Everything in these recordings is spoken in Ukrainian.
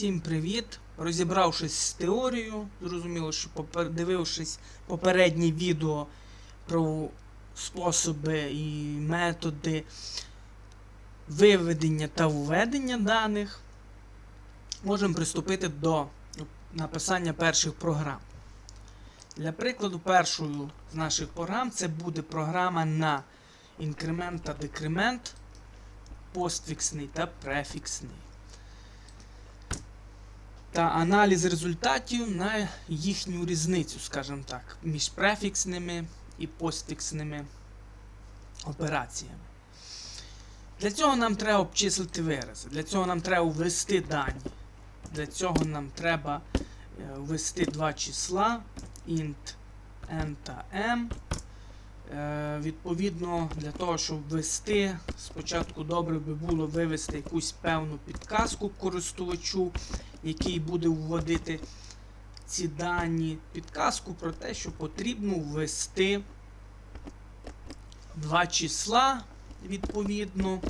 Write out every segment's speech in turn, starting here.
Всім привіт! Розібравшись з теорією, зрозуміло, що попер- дивившись попередні відео про способи і методи виведення та введення даних, можемо приступити до написання перших програм. Для прикладу, першою з наших програм це буде програма на інкремент та декремент, постфіксний та префіксний та аналіз результатів на їхню різницю, скажімо так, між префіксними і постфіксними операціями. Для цього нам треба обчислити вирази, для цього нам треба ввести дані. Для цього нам треба е, ввести два числа int n та m. Е, Відповідно, для того, щоб ввести, спочатку добре би було вивести якусь певну підказку користувачу, який буде вводити ці дані, підказку про те, що потрібно ввести два числа відповідно.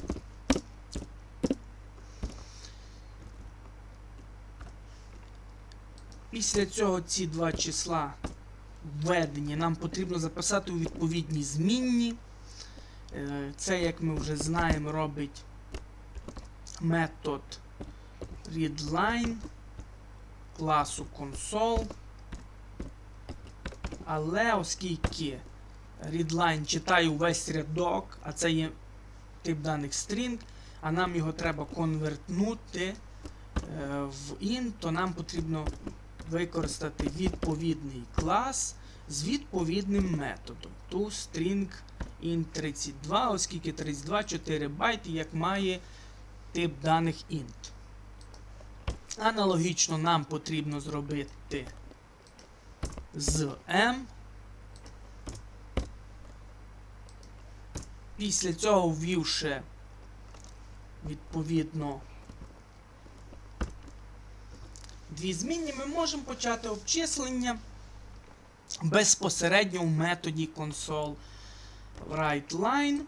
Після цього ці два числа введені нам потрібно записати у відповідні змінні. Е, Це, як ми вже знаємо, робить метод readline класу console. Але оскільки readline читає увесь рядок, а це є тип даних string, а нам його треба конвертнути е, в int, то нам потрібно використати відповідний клас з відповідним методом. toString int32, оскільки 32 4 байти, як має тип даних int. Аналогічно нам потрібно зробити з m. Після цього ввівши відповідно дві змінні, ми можемо почати обчислення безпосередньо в методі console WriteLine.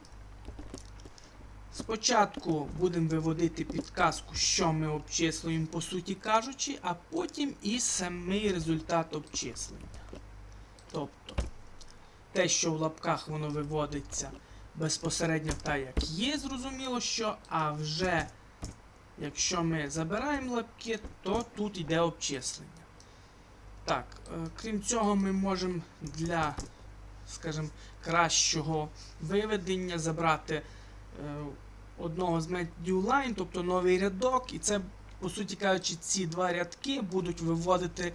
Спочатку будемо виводити підказку, що ми обчислюємо, по суті кажучи, а потім і самий результат обчислення. Тобто, те, що в лапках воно виводиться безпосередньо так, як є, зрозуміло, що, а вже якщо ми забираємо лапки, то тут йде обчислення. Так, е, крім цього, ми можемо для, скажімо, кращого виведення забрати одного з методів line, тобто новий рядок, і це, по суті кажучи, ці два рядки будуть виводити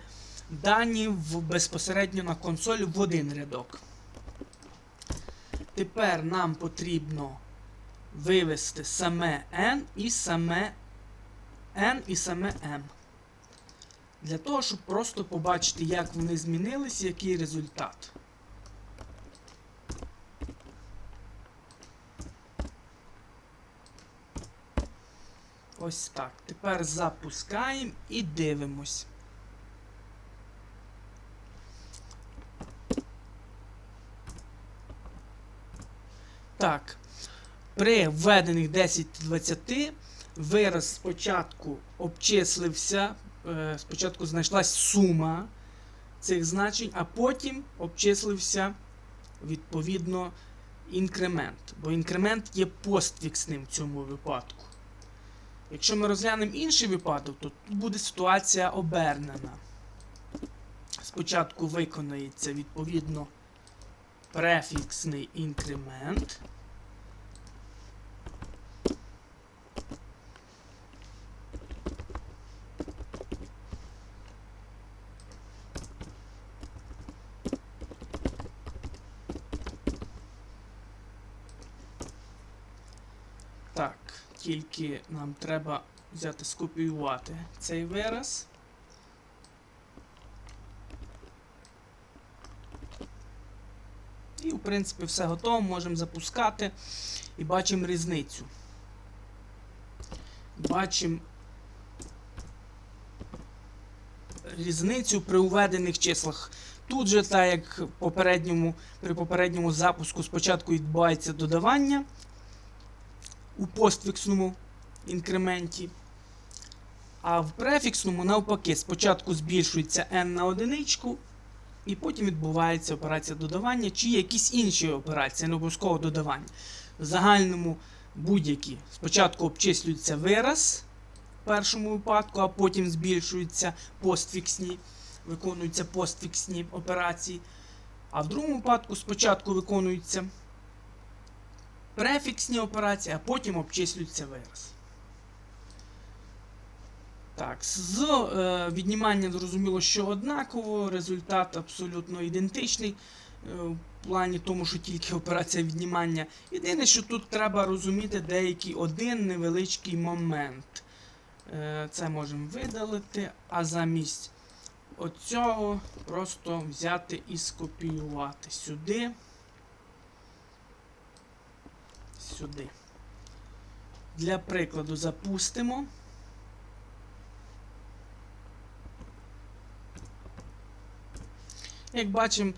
дані в, безпосередньо на консоль в один рядок. Тепер нам потрібно вивести саме n і саме n і саме m. Для того, щоб просто побачити, як вони змінились, який результат. Ось так. Тепер запускаємо і дивимось. Так. При введених 10-20 вираз спочатку обчислився, е, спочатку знайшлась сума цих значень, а потім обчислився відповідно інкремент. Бо інкремент є постфіксним в цьому випадку. Якщо ми розглянемо інший випадок, то тут буде ситуація обернена. Спочатку виконається відповідно префіксний інкремент. Так, тільки нам треба взяти скопіювати цей вираз. І, в принципі, все готово, можемо запускати і бачимо різницю. Бачимо різницю при введених числах. Тут же, так як попередньому, при попередньому запуску спочатку відбувається додавання у постфіксному інкременті. А в префіксному навпаки, спочатку збільшується n на одиничку, і потім відбувається операція додавання, чи якісь інші операції, не обов'язково додавання. В загальному будь-які. Спочатку обчислюється вираз в першому випадку, а потім збільшуються постфіксні, виконуються постфіксні операції. А в другому випадку спочатку виконуються префіксні операції, а потім обчислюється вираз. Так, з е, віднімання зрозуміло, що однаково, результат абсолютно ідентичний е, в плані тому, що тільки операція віднімання. Єдине, що тут треба розуміти деякий один невеличкий момент. Е, це можемо видалити, а замість оцього просто взяти і скопіювати сюди. Сюди. Для прикладу запустимо. Як бачимо,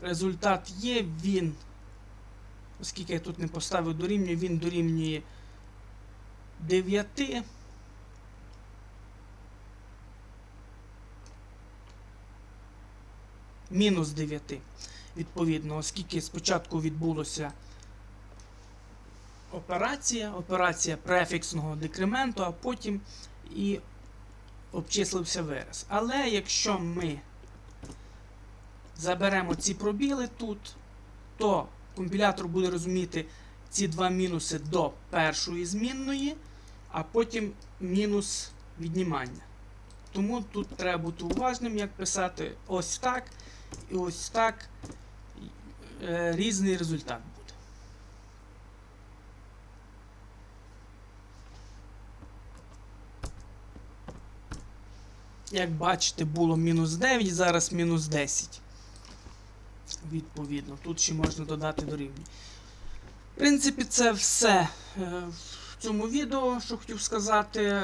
результат є, він, оскільки я тут не поставив дорівнює, він дорівнює 9. Мінус 9. Відповідно, оскільки спочатку відбулося операція, операція префіксного декременту, а потім і обчислився вираз. Але якщо ми заберемо ці пробіли тут, то компілятор буде розуміти ці два мінуси до першої змінної, а потім мінус віднімання. Тому тут треба бути уважним, як писати ось так і ось так. Е, Різний результат буде. Як бачите, було мінус 9, зараз мінус 10. Відповідно, тут ще можна додати дорівнює. В принципі, це все е, в цьому відео, що хотів сказати.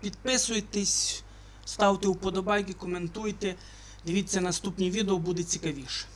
Підписуйтесь, ставте вподобайки, коментуйте. Дивіться наступні відео, буде цікавіше.